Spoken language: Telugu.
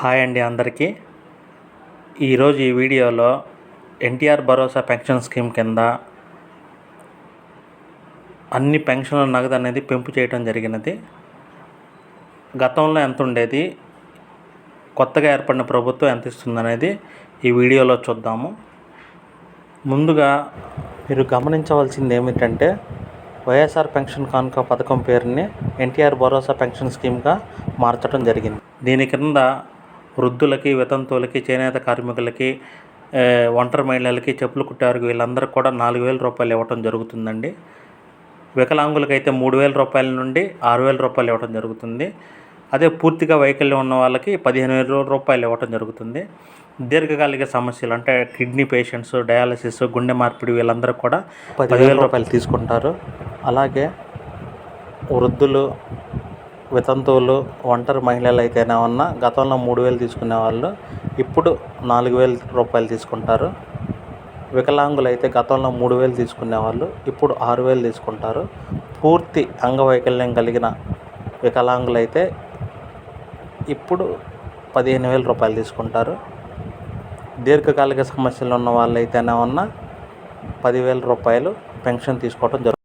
హాయ్ అండి అందరికీ. ఈరోజు ఈ వీడియోలో ఎన్టీఆర్ భరోసా పెన్షన్ స్కీమ్ కింద అన్ని పెన్షన్ల నగదు అనేది పెంపు చేయడం జరిగినది. గతంలో ఎంత ఉండేది కొత్తగా ఏర్పడిన ప్రభుత్వం ఎంత ఇస్తుందనేది ఈ వీడియోలో చూద్దాము. ముందుగా మీరు గమనించవలసింది ఏమిటంటే వైఎస్ఆర్ పెన్షన్ కానుక పథకం పేరుని ఎన్టీఆర్ భరోసా పెన్షన్ స్కీమ్గా మార్చడం జరిగింది. దీని కింద వృద్ధులకి వితంతువులకి చేనేత కార్మికులకి ఒంటరి మహిళలకి చెప్పులు కుట్టేవారికి వీళ్ళందరికీ కూడా నాలుగు వేల రూపాయలు ఇవ్వటం జరుగుతుందండి. వికలాంగులకైతే మూడు వేల రూపాయల నుండి ఆరు వేల రూపాయలు ఇవ్వటం జరుగుతుంది. అదే పూర్తిగా వైకల్యం ఉన్న వాళ్ళకి పదిహేను వేల రూపాయలు ఇవ్వటం జరుగుతుంది. దీర్ఘకాలిక సమస్యలు అంటే కిడ్నీ పేషెంట్స్ డయాలసిస్ గుండె మార్పిడి వీళ్ళందరూ కూడా పదివేల రూపాయలు తీసుకుంటారు. అలాగే వృద్ధులు వితంతువులు ఒంటరి మహిళలు అయితేనే ఉన్న గతంలో మూడు వేలు తీసుకునే వాళ్ళు ఇప్పుడు నాలుగు వేల రూపాయలు తీసుకుంటారు. వికలాంగులు అయితే గతంలో మూడు వేలు తీసుకునే వాళ్ళు ఇప్పుడు ఆరు వేలు తీసుకుంటారు. పూర్తి అంగవైకల్యం కలిగిన వికలాంగులు అయితే ఇప్పుడు పదిహేను వేల రూపాయలు తీసుకుంటారు. దీర్ఘకాలిక సమస్యలు ఉన్న వాళ్ళు అయితేనే ఉన్న పదివేల రూపాయలు పెన్షన్ తీసుకోవడం జరుగుతుంది.